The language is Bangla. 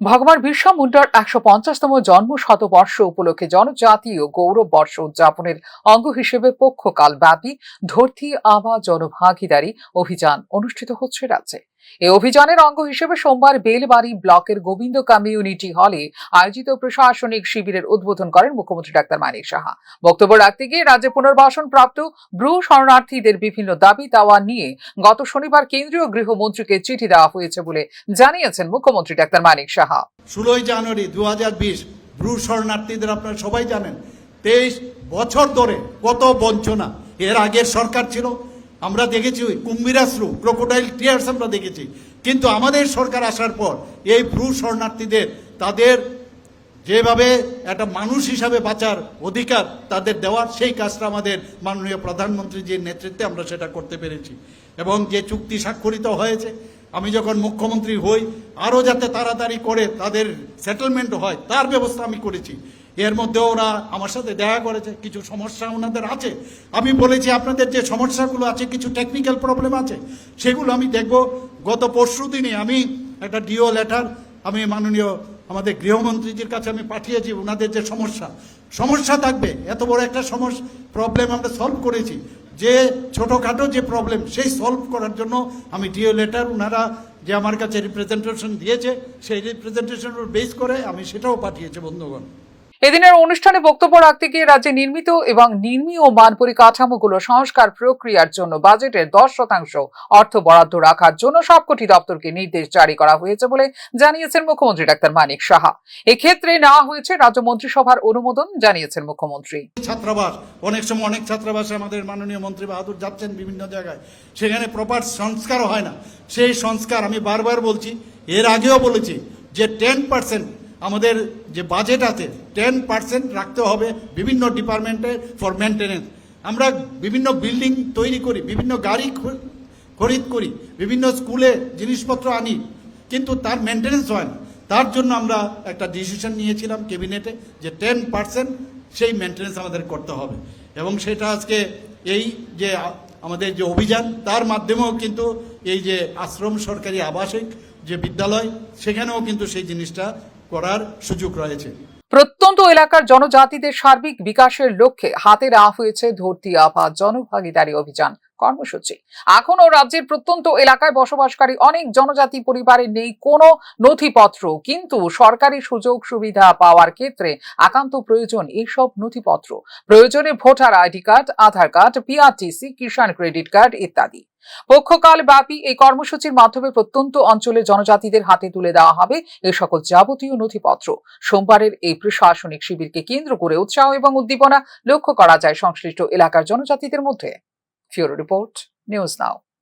ভগবান বিরসা মুন্ডার একশো পঞ্চাশতম জন্ম শতবর্ষ উপলক্ষে জনজাতীয় গৌরব বর্ষ উদযাপনের অঙ্গ হিসেবে পক্ষকাল ব্যাপী ধরতি আবা জনভাগিদারী অভিযান অনুষ্ঠিত হচ্ছে রাজ্যে। এই অভিযানের অঙ্গ হিসেবে সোমবার বেলবাড়ি ব্লকের গোবিন্দ কমিউনিটি হলে আয়োজিত প্রশাসনিক শিবিরের উদ্বোধন করেন মুখ্যমন্ত্রী ডাক্তার মানিক সাহা। বক্তব্য রাখতে গিয়ে রাজ্যে পুনর্বাসন প্রাপ্ত ব্রু শরণার্থীদের বিভিন্ন দাবি দাওয়া নিয়ে গত শনিবার কেন্দ্রীয় গৃহমন্ত্রীকে চিঠি দেওয়া হয়েছে বলে জানিয়েছেন মুখ্যমন্ত্রী ডাক্তার মানিক সাহা। ষোলোই জানুয়ারি দু হাজার বিশ ব্রু শরণার্থীদের আপনারা সবাই জানেন, তেইশ বছর ধরে কত বঞ্চনা। এর আগের সরকার ছিল আমরা দেখেছি কুম্ভীরাশ্রু ক্রোকোডাইল টিয়ার্স আমরা দেখেছি। কিন্তু আমাদের সরকার আসার পর এই ব্রু শরণার্থীদের, তাদের যেভাবে একটা মানুষ হিসাবে বাঁচার অধিকার তাদের দেওয়ার, সেই কাজটা আমাদের মাননীয় প্রধানমন্ত্রীজির নেতৃত্বে আমরা সেটা করতে পেরেছি। এবং যে চুক্তি স্বাক্ষরিত হয়েছে, আমি যখন মুখ্যমন্ত্রী হই, আরও যাতে তাড়াতাড়ি করে তাদের সেটেলমেন্ট হয়, তার ব্যবস্থা আমি করেছি। এর মধ্যে ওরা আমার সাথে দেখা করেছে, কিছু সমস্যা ওনাদের আছে। আমি বলেছি, আপনাদের যে সমস্যাগুলো আছে, কিছু টেকনিক্যাল প্রবলেম আছে, সেগুলো আমি দেখব। গত পরশু দিনে আমি একটা ডিও লেটার আমি মাননীয় আমাদের গৃহমন্ত্রীজির কাছে আমি পাঠিয়েছি, ওনাদের যে সমস্যা। সমস্যা থাকবে, এত বড় একটা সমস্যা প্রবলেম আমরা সলভ করেছি। যে ছোটোখাটো যে প্রবলেম সেই সলভ করার জন্য আমি ডিও লেটার ওনারা যে আমার কাছে রিপ্রেজেন্টেশন দিয়েছে, সেই রিপ্রেজেন্টেশনের বেস করে আমি সেটাও পাঠিয়েছি, বন্ধুগণ। এদিনের অনুষ্ঠানে বক্তব্য রাখতে গিয়ে রাজ্যে নির্মিত এবং নির্মীয় মান পরিকাঠামোগুলো সংস্কার প্রক্রিয়ার জন্য বাজেটের দশ শতাংশ অর্থ বরাদ্দ রাখার জন্য সবকটি দপ্তরকে নির্দেশ জারি করা হয়েছে বলে জানিয়েছেন মুখ্যমন্ত্রী ডাক্তার মানিক সাহা। এক্ষেত্রে নেওয়া হয়েছে রাজ্য মন্ত্রিসভার অনুমোদন, জানিয়েছেন মুখ্যমন্ত্রী। ছাত্রাবাস, অনেক সময় অনেক ছাত্রাবাসে আমাদের মাননীয় মন্ত্রী বাহাদুর যাচ্ছেন বিভিন্ন জায়গায়। সেখানে প্রপার সংস্কারও হয় না। সেই সংস্কার আমি বারবার বলছি, এর আগেও বলেছি যে টেন পার্সেন্ট আমাদের যে বাজেট আছে টেন পার্সেন্ট রাখতে হবে বিভিন্ন ডিপার্টমেন্টে ফর মেনটেনেন্স আমরা বিভিন্ন বিল্ডিং তৈরি করি, বিভিন্ন গাড়ি খরিদ করি, বিভিন্ন স্কুলে জিনিসপত্র আনি, কিন্তু তার মেনটেনেন্স হয় না। তার জন্য আমরা একটা ডিসিশন নিয়েছিলাম ক্যাবিনেটে যে টেন পার্সেন্ট সেই মেনটেনেন্স আমাদের করতে হবে। এবং সেটা আজকে এই যে আমাদের যে অভিযান, তার মাধ্যমেও কিন্তু এই যে আশ্রম সরকারি আবাসিক যে বিদ্যালয়, সেখানেও কিন্তু সেই জিনিসটা করার সুযোগ রয়েছে। প্রত্যন্ত এলাকার জনজাতিদের সার্বিক বিকাশের লক্ষ্যে হাতে নেওয়া হয়েছে ধরতি আভা জনভাগিদারি অভিযান। কর্মসূচি। এখনও রাজ্যের প্রত্যন্ত এলাকায় বসবাসকারী অনেক জনজাতি পরিবারের নেই কোনো নথিপত্র। কিন্তু সরকারি সুযোগ সুবিধা পাওয়ার ক্ষেত্রে একান্ত প্রয়োজন এইসব নথিপত্র। প্রয়োজনে voter ID card, Aadhaar card PRTC Kisan credit card ইত্যাদি। পক্ষকাল ব্যাপী এই কর্মসূচির মাধ্যমে প্রত্যন্ত অঞ্চলে জনজাতিদের হাতে তুলে দেওয়া হবে এ সকল যাবতীয় নথিপত্র। সোমবারের এই প্রশাসনিক শিবিরকে কেন্দ্র করে উৎসাহ এবং উদ্দীপনা লক্ষ্য করা যায় সংশ্লিষ্ট এলাকার জনজাতিদের মধ্যে। Bureau report, news now.